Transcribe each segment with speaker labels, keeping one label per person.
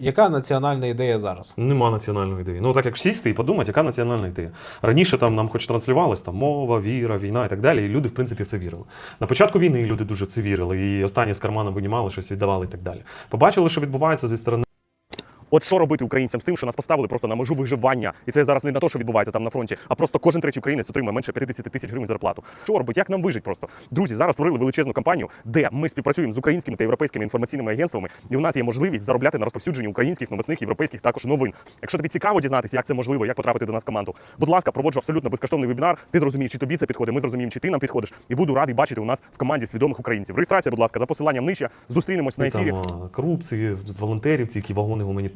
Speaker 1: Яка національна ідея зараз?
Speaker 2: Нема національної ідеї. Ну так як сісти і подумати, яка національна ідея. Раніше там нам хоч транслювалось там мова, віра, війна і так далі. І люди, в принципі, в це вірили. На початку війни люди дуже це вірили, і останні з кармана винімали щось віддавали і так далі. Побачили, що відбувається зі сторони.
Speaker 3: От що робити українцям з тим, що нас поставили просто на межу виживання, і це зараз не на те, що відбувається там на фронті, а просто кожен третій українець отримує менше 50 тисяч гривень зарплату. Що робити? Як нам вижити просто? Друзі, зараз створили величезну кампанію, де ми співпрацюємо з українськими та європейськими інформаційними агентствами, і у нас є можливість заробляти на розповсюдженні українських новосних європейських також новин. Якщо тобі цікаво дізнатися, як це можливо, як потрапити до нас команду, будь ласка, проводжу абсолютно безкоштовний вебінар. Ти зрозумієш, чи тобі це підходить. Ми зрозуміємо, чи ти нам підходиш, і буду радий бачити у нас в команді свідомих українців. Реєстрація, будь ласка, за посиланням нижче. Зустрінемось на ефірі.
Speaker 2: Там, корупції, волонтерівці, які вагони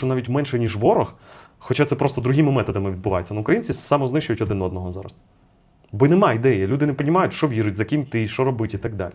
Speaker 2: що навіть менше, ніж ворог. Хоча це просто другими методами відбувається. Ну, українці самознищують один одного зараз. Бо немає ідеї. Люди не розуміють, що вірить, за ким ти, що робити і так далі.